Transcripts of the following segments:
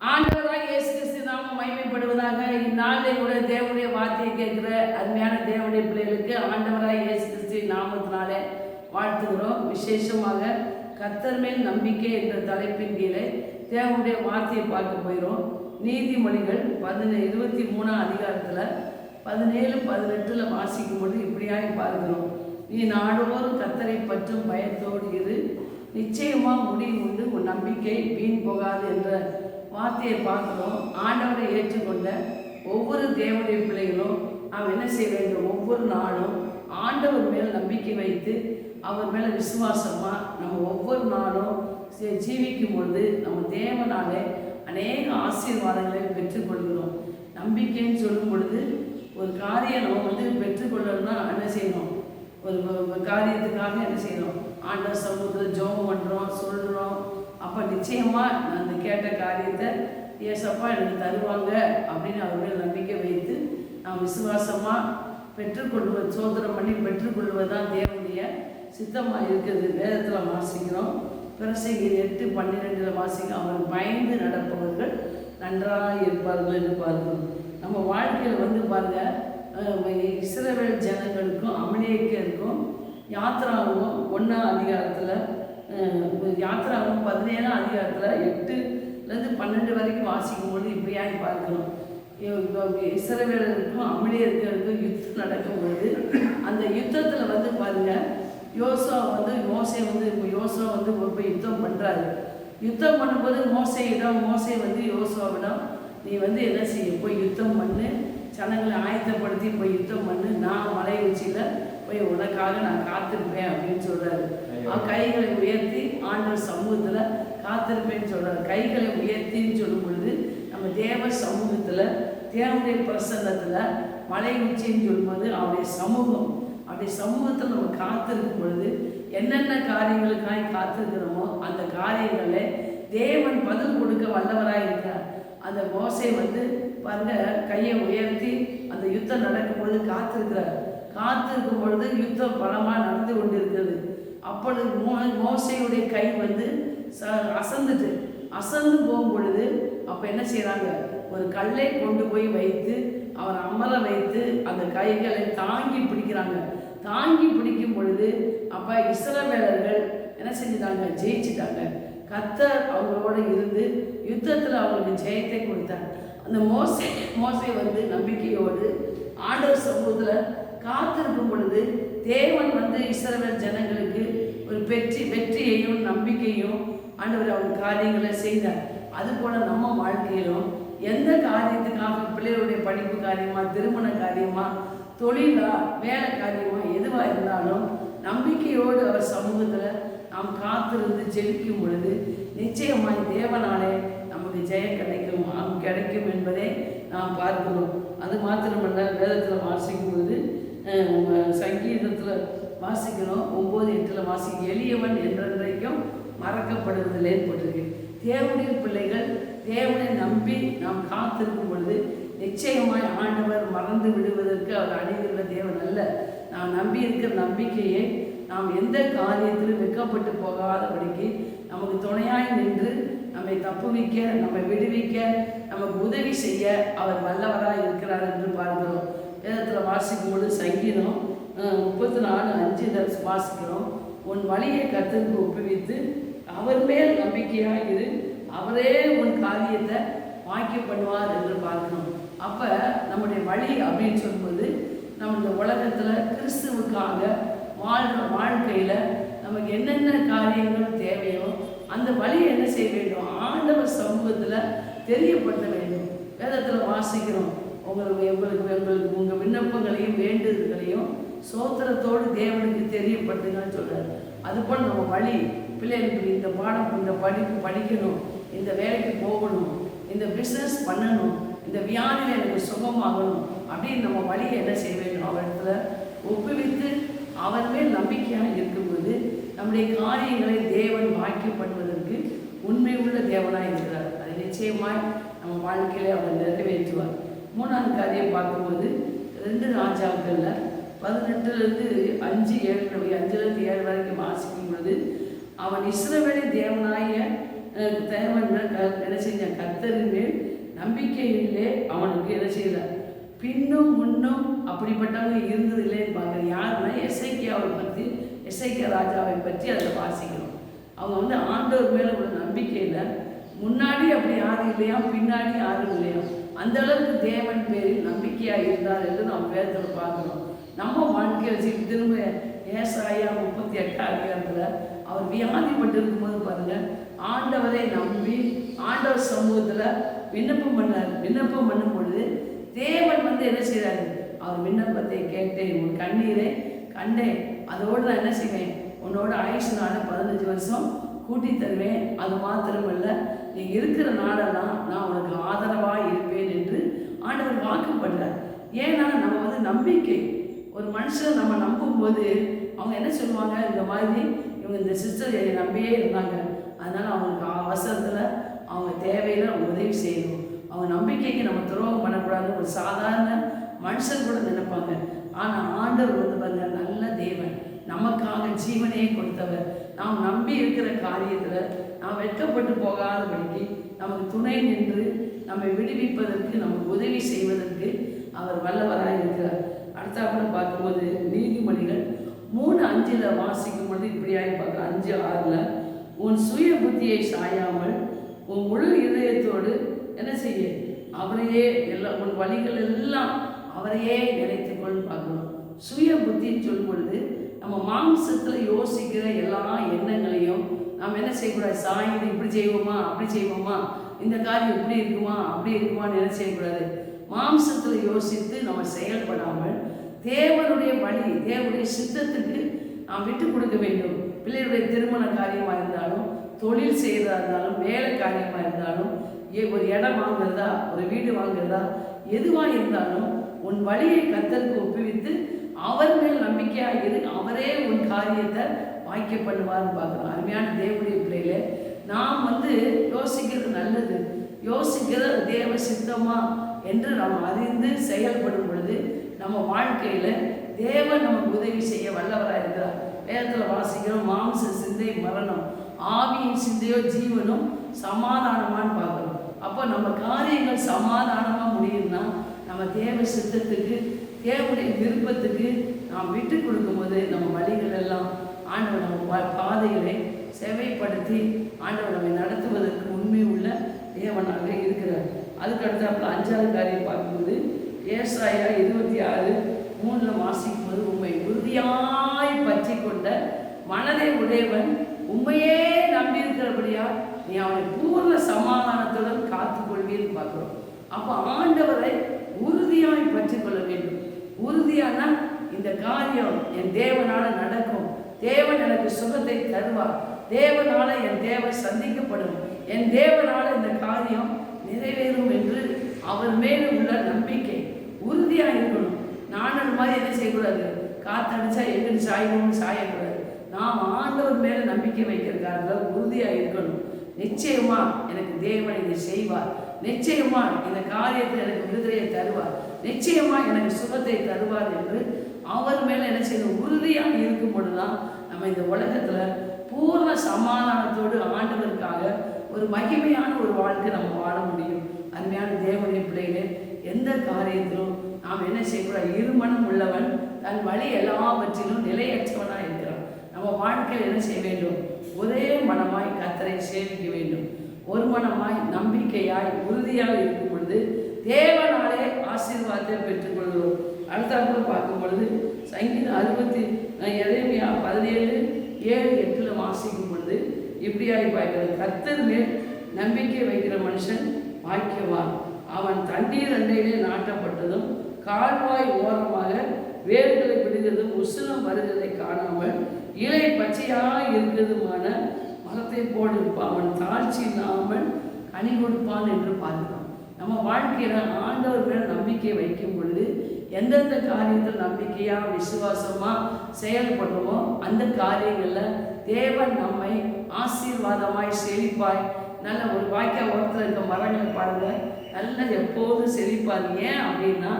ஆண்டவராக இயேசு கிறிஸ்து நாம மகிமைப்படுவதாக இந்நாளிலே கூட தேவனுடைய வார்த்தையை கேட்கிற அருமையான தேவனுடைய பிள்ளைகளுக்கு ஆண்டவராக இயேசு கிறிஸ்து நாமத்தினாலே வாழ்த்துகிறோம். விசேஷமாக கத்தர் மேல் நம்பிக்கை என்ற தலைப்பின் கீழே தேவனுடைய வார்த்தையை பார்க்க போயிடும் நீதிமொழிகள் பதினே இருபத்தி மூணாம் அதிகாரத்தில் பதினேழு பதினெட்டில் வாசிக்கும் பொழுது இப்படியாய் பார்க்கிறோம். நீ நாடோறும் கத்தரை பற்றும் பயத்தோடு இரு. நிச்சயமா முடிவு உண்டு. உன் நம்பிக்கை வீண் போகாது என்ற வார்த்தையை பார்க்கிறோம். ஆண்டவரை ஏற்றுக்கொண்ட ஒவ்வொரு தேவனுடைய பிள்ளைகளும் நாம் என்ன செய்ய வேண்டும்? ஒவ்வொரு நாளும் ஆண்டவர் மேல் நம்பிக்கை வைத்து அவர் மேலே விசுவாசமா நம்ம ஒவ்வொரு நாளும் ஜீவிக்கும் பொழுது நம்ம தேவனாலே அநேக ஆசீர்வாதங்களை பெற்றுக்கொள்கிறோம். நம்பிக்கைன்னு சொல்லும் பொழுது ஒரு காரியம் நம்ம வந்து பெற்றுக்கொள்ளணும்னா என்ன செய்யணும்? ஒரு ஒரு- ஒரு காரியத்துக்காக என்ன செய்யணும்? ஆண்டவர் சமூகத்தில் ஜோம் பண்ணுறோம் சொல்கிறோம் அப்போ நிச்சயமாக நான் அந்த கேட்ட காரியத்தை ஏசப்பா எனக்கு தருவாங்க அப்படின்னு அவர் மேல் நம்பிக்கை வைத்து நாம் விசுவாசமாக பெற்றுக்கொள்வ சோதனம் பண்ணி பெற்றுக்கொள்வதுதான் தேவனுடைய சித்தமாக இருக்கிறது வேதத்தில் வாசிக்கிறோம். பிரசங்கி எட்டு பன்னிரெண்டில் வாசிக்க அவர்கள் பயந்து நடப்பவர்கள் நன்றாக இருப்பார்கள் என்று நம்ம வாழ்க்கையில் வந்து பாருங்க அஹ், இஸ்ரவேல் ஜனங்களுக்கும் அமலேக்கருக்கும் யாத்ராவும் ஒன்றாம் அதிகாரத்தில் யாத்ராவும் பதினேழாம் அதிகாரத்தில் எட்டுலேருந்து பன்னெண்டு வரைக்கும் வாசிக்கும் பொழுது இப்படியாய் பார்க்கிறோம். இஸ்ரவேலருக்கும் அமலேயர்களுக்கும் யுத்தம் நடக்கும் அந்த யுத்தத்தில் வந்து பாருங்கள் யோசா வந்து மோசை வந்து இப்போ யோசா வந்து ரொம்ப யுத்தம் பண்ணுறாரு யுத்தம் பண்ணும்போது மோசையிடம் மோசை வந்து யோசாவிடம் நீ வந்து என்ன செய்ய? போய் யுத்தம் பண்ணு ஜனங்களை ஆயத்தப்படுத்தி போய் யுத்தம் பண்ணு நான் மலை உச்சியில் போய் உனக்காக நான் காத்திருப்பேன் அப்படின்னு சொல்றாரு. கைகளை உயர்த்தி ஆண்டவர் சமூகத்தில் காத்திருப்பேன்னு சொல்றாரு. கைகளை உயர்த்தின்னு சொல்லும் பொழுது நம்ம தேவ சமூகத்தில் தேவனுடைய பிரசன்னத்தில் மலை உச்சின்னு சொல்லும்போது அவருடைய சமூகம் அப்படி சமூகத்தில் நம்ம காத்திருக்கும் பொழுது என்னென்ன காரியங்களுக்காய் காத்திருக்கிறோமோ அந்த காரியங்களை தேவன் பதில் கொடுக்க வல்லவராய் இருக்கிறார். அந்த மோசை வந்து பாருங்க கையை உயர்த்தி அந்த யுத்தம் நடக்கும் பொழுது காத்திருக்கிறார். காத்திருக்கும் பொழுது யுத்தம் பலமாக நடந்து கொண்டிருக்கிறது. அப்பொழுது மோ மோசையுடைய கை வந்து ச அசந்துட்டு அசந்து போகும் பொழுது அப்போ என்ன செய்கிறாங்க ஒரு கல்லை கொண்டு போய் வைத்து அவர் அமர வைத்து அந்த கைகளை தாங்கி பிடிக்கிறாங்க. தாங்கி பிடிக்கும் பொழுது அப்போ இஸ்ரவேலர்கள் என்ன செஞ்சுட்டாங்க? ஜெயிச்சிட்டாங்க. கத்தர் அவங்களோட இருந்து யுத்தத்தில் அவங்களுக்கு ஜெயத்தை கொடுத்தார். அந்த மோசை மோசை வந்து நம்பிக்கையோடு ஆண்டவர் சமூகத்தில் காத்திருக்கும் பொழுது தேவன் வந்து இஸ்ரவேல் ஜனங்களுக்கு ஒரு வெற்றி வெற்றியையும் நம்பிக்கையும் ஆண்டவர் அவங்க காரியங்களை செய்தார். அதுபோல நம்ம வாழ்க்கையிலும் எந்த காரியத்துக்காக பிள்ளைகளுடைய படிப்பு காரியமா திருமண காரியமா தொழிலா வேலை காரியமா எதுவாக இருந்தாலும் நம்பிக்கையோடு அவர் சமூகத்தில் நாம் காத்திருந்து ஜெயிக்கும் பொழுது நிச்சயமாய் தேவனாலே நமக்கு ஜெயம் கிடைக்கும் கிடைக்கும் என்பதை நாம் பார்க்கிறோம். அது மாத்திரமல்ல வேதத்தில் வாசிக்கும் பொழுது சங்கீதத்தில் வாசிக்கணும். ஒம்பது எட்டில் வாசிக்க எளியவன் என்றென்றைக்கும் மறக்கப்படுவதில்லைன்னு போட்டிருக்கு. தேவனுடைய பிள்ளைகள் தேவனை நம்பி நாம் காத்திருக்கும் பொழுது நிச்சயமாய் ஆண்டவர் மறந்து விடுவதற்கு அவர் அணிந்துள்ள தேவன் அல்ல. நாம் நம்பி இருக்கிற நம்பிக்கையை நாம் எந்த காரியத்திலும் வெக்கப்பட்டு போகாதபடிக்கு நமக்கு துணையாய் நின்று நம்மை தப்புவிக்க நம்மை விடுவிக்க நமக்கு உதவி செய்ய அவர் வல்லவராக இருக்கிறார் என்று பார்க்கிறோம். வேதத்தில் வாசிக்கும் பொழுது சங்கீதம் முப்பத்தி நாலு அஞ்சு வாசிக்கிறோம். உன் வழியை கத்திற்கு ஒப்புவித்து அவர் மேல் நம்பிக்கையாக இரு. அவரே உன் காரியத்தை வாக்கியம் பண்ணுவார் என்று பார்க்கணும். அப்போ நம்முடைய வழி அப்படின்னு சொல்லும்போது நம்ம இந்த உலகத்தில் கிறிஸ்துவுக்காக வாழ்கிற வாழ்க்கையில் நமக்கு என்னென்ன காரியங்கள் தேவையோ அந்த வழியை என்ன செய்ய வேண்டும்? ஆண்டவர் சமூகத்தில் தெரியப்படுத்த வேண்டும். வேதத்தில் வாசிக்கிறோம். உங்களுக்கு எங்களுக்கு எங்களுக்கு உங்கள் விண்ணப்பங்களையும் வேண்டுதல்களையும் சோத்திரத்தோடு தேவனுக்கு தெரியப்படுத்துங்கன்னு சொல்கிறார் அதுபோல் நம்ம வழி பிள்ளைகளுக்கு இந்த பாடம் இந்த படிப்பு படிக்கணும் இந்த வேலைக்கு போகணும் இந்த பிஸ்னஸ் பண்ணணும் இந்த வியாதியில் எனக்கு சுகமாகணும் அப்படின்னு நம்ம வழியை என்ன செய்ய வேண்டும்? அவரிடத்துல ஒப்புவித்து அவர் மேல் நம்பிக்கையாக இருக்கும்போது நம்முடைய காரியங்களை தேவன் வாக்கியம் பண்ணுவதற்கு உண்மை உள்ள தேவனாக இருக்கிறார். அதை நிச்சயமாய் நம்ம வாழ்க்கையில அவர் நிறைவேற்றுவார். மூணாவது காரியம் பார்க்கும்போது ரெண்டு ராஜாக்களில் பதினெட்டுலேருந்து அஞ்சு ஏழு அஞ்சுலேருந்து ஏழு வரைக்கும் வாசிக்கும் பொழுது அவன் இஸ்ரவேலின் தேவனாய தேவன் க- என்ன செஞ்ச கர்த்தரின் மேல் நம்பிக்கையிலே அவனுக்கு என்ன செய்யல. பின்னும் முன்னும் அப்படிப்பட்டவங்க இருந்தது இல்லைன்னு பார்க்குறேன் யாருன்னா எஸ்ஐக்கியாவை பற்றி எஸ்ஐக்கியா ராஜாவை பற்றி அதில் வாசிக்கிறோம். அவங்க வந்து ஆண்டவர் மேலே உள்ள நம்பிக்கையில் முன்னாடி அப்படி யாரும் இல்லையா பின்னாடி யாரும் இல்லையா? அந்த அளவுக்கு தேவன் பேரில் நம்பிக்கையாக இருந்தார் என்று நாம் வேதத்தில் பார்க்குறோம். நம்ம வாழ்க்கையை வச்சு திரும்ப ஏசாயா முப்பத்தி எட்டாம் அதிகாரத்தில் அவர் வியாதிப்பட்டு இருக்கும்போது பாருங்க ஆண்டவரை நம்பி ஆண்டவர் சமூகத்தில் விண்ணப்பம் பண்ணார். விண்ணப்பம் பண்ணும் பொழுது தேவன் வந்து என்ன செய்கிறார் அவர் விண்ணப்பத்தை கேட்டேன் உன் கண்ணீரை கண்டேன். அதோடு நான் என்ன செய்வேன்? உன்னோட ஆயுஷ் நாள் பதினஞ்சு வருஷம் கூட்டி தருவேன். அது மாத்திரமல்ல நீ இருக்கிற நாடெல்லாம் நான் உனக்கு ஆதரவாக இருப்பேன் என்று ஆண்டவர் வாக்குப்படுறார் ஏன்னா நம்ம வந்து நம்பிக்கை. ஒரு மனுஷன் நம்ம நம்பும்போது அவங்க என்ன சொல்லுவாங்க? இந்த மாதிரி இவங்க இந்த சிஸ்டர் என்னை நம்பியே இருந்தாங்க. அதனால் அவங்களுக்கு அவசரத்தில் அவங்க தேவையில் உதவி செய்யணும். அவங்க நம்பிக்கைக்கு நம்ம துரோகம் பண்ணக்கூடாது ஒரு சாதாரண மனுஷன் கூட நினைப்பாங்க. ஆனால் ஆண்டவர் வந்து பாருங்க நல்ல தேவன். நமக்காக ஜீவனையே கொடுத்தவர். நாம் நம்பி இருக்கிற காரியத்தில் நாம் வெட்கப்பட்டு போகாதபடிக்கு நமக்கு துணை நின்று நம்மை விடுவிப்பதற்கு நமக்கு உதவி செய்வதற்கு அவர் வல்லவராக இருக்கிறார். அடுத்தாப்புல பார்க்கும்போது நீதிமொழிகள் மூணு அஞ்சில் வாசிக்கும் பொழுது இப்படியாய் பார்க்க அஞ்சு ஆறில் உன் சுய புத்தியை சாயாமல் உன் முழு இதயத்தோடு என்ன செய்ய? அவரையே எல்லா உன் வழிகள் எல்லாம் அவரையே நினைத்துக்கொள் பார்க்கணும் சுய புத்தின்னு சொல்லும் பொழுது நம்ம மாம்சத்தில் யோசிக்கிற எல்லா எண்ணங்களையும் நாம் என்ன செய்யக்கூடாது? சாய்ந்து இப்படி செய்வோமா? அப்படி செய்வோமா? இந்த காரியம் இப்படி இருக்குமா? அப்படி இருக்குமான்னு என்ன செய்யக்கூடாது? மாம்சத்தில் யோசித்து நம்ம செயல்படாமல் தேவனுடைய வழி தேவனுடைய சித்தத்துக்கு நாம் விட்டு கொடுக்க வேண்டும். பிள்ளைகளுடைய திருமண காரியமாக இருந்தாலும் தொழில் செய்கிறதா இருந்தாலும் வேலை காரியமாக இருந்தாலும் ஏ- ஒரு இடம் வாங்குறதா? ஒரு வீடு வாங்குறதா? எதுவாக இருந்தாலும் உன் வழியை கத்தருக்கு ஒப்புவித்து அவர் மேல் நம்பிக்கையாக இரு காரியத்தை வாய்க்க பண்ணுவார்னு பார்க்குறோம் அருமையான தேவனுடைய பிள்ளையில நாம் வந்து யோசிக்கிறது நல்லது. யோசிக்கிறது தேவ சித்தமா என்று நாம் அறிந்து செயல்படும் பொழுது நம்ம வாழ்க்கையில தேவன் நமக்கு உதவி செய்ய வல்லவராக இருக்கிறார். வேதத்தில் வாசிக்கிறோம் மாம்ச சிந்தை மரணம் ஆவியின் சிந்தையோ ஜீவனும் சமாதானமான்னு பார்க்குறோம் அப்போ நம்ம காரியங்கள் சமாதானமாக முடியும்னா நம்ம தேவ சித்தத்துக்கு தேவனுடைய விருப்பத்துக்கு நாம் விட்டு கொடுக்கும்போது நம்ம வழிகள் எல்லாம் ஆண்டவர் நம்ம பா- பாதைகளை செவைப்படுத்தி ஆண்டவர் நம்மை நடத்துவதற்கு உண்மை உள்ள தேவனாக இருக்கிறார். அதுக்கு அடுத்தாப்புல அஞ்சாவது காரியம் பார்க்கும்போது ஏசாயா இருபத்தி ஆறு மூணில் வாசிக்கும் போது உண்மை உறுதியாய் பற்றி கொண்ட மனதை உடையவன் உண்மையே நம்பியிருக்கிறபடியா நீ அவனை பூர்ண சமாதானத்துடன் காத்துக்கொள்வீன்னு பார்க்குறோம். அப்போ ஆண்டவரை உறுதியாய் பற்றி கொள்ள வேண்டும். உறுதியானா இந்த காரியம் என் தேவனால நடக்கும். தேவன் எனக்கு சுகத்தை தருவார். தேவனால என் தேவன் சந்திக்கப்படும். என் தேவனால இந்த காரியம் நிறைவேறும் என்று அவர் மேல் உள்ள நம்பிக்கை உறுதியாக இருக்கணும் நானும் மாதிரி என்ன செய்யக்கூடாது. காத்தடிச்சா எங்கிட்டு சாயணும்னு சாயக்கூடாது. நாம் ஆண்டவர் மேல நம்பிக்கை வைக்கிறதுக்காக உறுதியாக இருக்கணும் நிச்சயமா எனக்கு தேவன் இதை செய்வார். நிச்சயமா இந்த காரியத்தில் எனக்கு விடுதலையை தருவார். நிச்சயமா எனக்கு சுகத்தை தருவார் என்று அவர் மேலே என்ன செய்யணும் உறுதியாக இருக்கும் பொழுதுதான் நம்ம இந்த உலகத்தில் பூர்ண சமாதானத்தோடு ஆண்டவருக்காக ஒரு மகிமையான ஒரு வாழ்க்கை நம்ம வாழ முடியும். அருமையான தேவனுடைய பிள்ளைகளே எந்த காரியத்திலும் நாம் என்ன செய்யக்கூடாது? இருமனம் உள்ளவன் தன் வழி எல்லாவற்றிலும் நிலையற்றவனாக இருக்கிறான். நம்ம வாழ்க்கையில் என்ன செய்ய வேண்டும்? ஒரே மனமாய் கத்தரை சேவிக்க வேண்டும். ஒரு மனமாய் நம்பிக்கையாய் உறுதியாக இருக்கும் பொழுது தேவனாலே ஆசீர்வாதத்தை பெற்றுக்கொள்கிறோம். அடுத்தாப்புல பார்க்கும் பொழுது சங்கீதம் அறுபத்தி எதையுமே பதினேழு ஏழு எட்டில் வாசிக்கும் பொழுது இப்படியாய் பார்க்கிறது கர்த்தர் மேல் நம்பிக்கை வைக்கிற மனுஷன் வாக்கியவான் அவன் தண்ணீர் அண்டையிலே நாட்டப்பட்டதும் கால்வாய் ஓரமாக வேர்களை பிடித்ததும் உசுலம் வருகிறதை காணாமல் இலை பச்சையாக இருக்கிறதுமான மரத்தை போல் இருப்பான் அவன் தாழ்ச்சி இல்லாமல் கனி கொடுப்பான் என்று பார்க்கிறோம். நம்ம வாழ்க்கையில் ஆண்டவர் மேல் நம்பிக்கை வைக்கும் பொழுது எந்தெந்த காரியத்தில் நம்பிக்கையாக விசுவாசமாக செயல்படுவோமோ அந்த காரியங்களில் தேவன் நம்மை ஆசீர்வாதமாய் செழிப்பாய். நல்ல ஒரு வாய்க்கா ஓரத்தில் இருக்க மரங்கள் பாருங்கள் நல்ல எப்போதும் செழிப்பார். ஏன் அப்படின்னா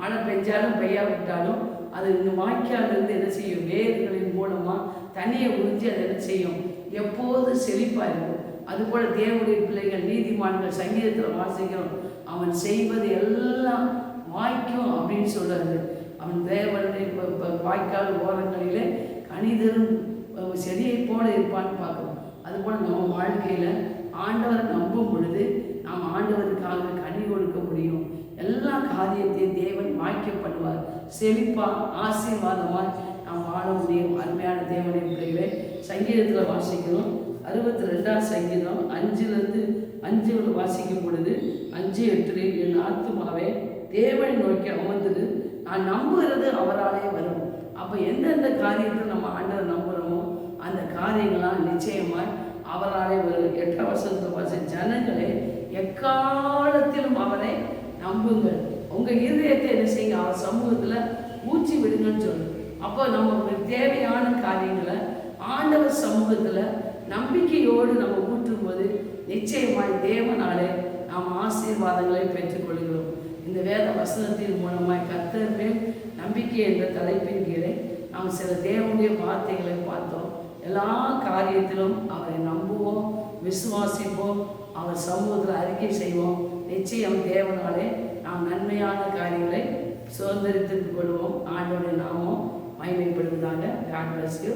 மழை பெஞ்சாலும் பெய்யாவிட்டாலும் அது இந்த வாய்க்காலிருந்து என்ன செய்யும்? வேர்களின் மூலமாக தண்ணியை உறிஞ்சி அதை என்ன செய்யும்? எப்போதும் செழிப்பாக இருக்கும். அதுபோல் தேவனுடைய பிள்ளைகள் நீதிமான்கள் சங்கீதத்தில் வாசிக்கிறோம். அவன் செய்வது எல்லாம் வாய்க்கும் அப்படின்னு சொல்றாரு. அவன் தேவனுடைய வாய்க்கால் ஓரங்களிலே கணிதரும் செடியை போல இருப்பான்னு பார்க்குறோம். அதுபோல் நம்ம வாழ்க்கையில் ஆண்டவரை நம்பும் பொழுது நாம் ஆண்டவருக்காக கனி கொடுக்க முடியும். எல்லா காரியத்தையும் தேவன் வாய்க்க பண்ணுவார். செழிப்பா ஆசீர்வாதமாய் நாம் வாழ முடியும். அருமையான தேவனை பிள்ளைகளை சங்கீதத்தில் வாசிக்கிறோம். அறுபத்தி ரெண்டாம் சங்கீதம் அஞ்சுலேருந்து அஞ்சு வாசிக்கும் பொழுது அஞ்சு எட்டு என் ஆத்துமாவே தேவனை நோக்கி அமர்ந்தது. நான் நம்புகிறது அவராலே வரும். அப்போ எந்தெந்த காரியத்தை நம்ம ஆண்டவர் நம்புகிறோமோ அந்த காரியங்களாம் நிச்சயமாய் அவராலே வரும். எட்டாம் வசனத்தை வாசி ஜனங்களே எக்காலத்திலும் அவரை நம்புங்கள். உங்கள் இருதயத்தை என்ன செய்யுங்க? அவர் சமூகத்தில் ஊற்றி விடுங்கன்னு சொல்லு அப்போ நமக்கு தேவையான காரியங்களை ஆண்டவர் சமூகத்தில் நம்பிக்கையோடு நம்ம ஊற்றும் போது நிச்சயமாய் தேவனாலே நாம் ஆசீர்வாதங்களை பெற்றுக்கொள்ளுங்கள். இந்த வேத வசனத்தின் மூலமாய் கர்த்தர் நம்பிக்கை என்ற தலைப்பின் கீழே நாம் சில தேவனுடைய வார்த்தைகளை பார்த்தோம். எல்லா காரியத்திலும் அவரை நம்புவோம் விசுவாசிப்போம் அவர் சமூகத்தில் அறிக்கை செய்வோம். நிச்சயம் தேவனாலே நாம் நன்மையான காரியங்களை சுதந்திரத்திற்கு கொள்வோம். ஆண்டோடைய நாமம் மகிமைப்படுவதாக காட் பிளஸ் யூ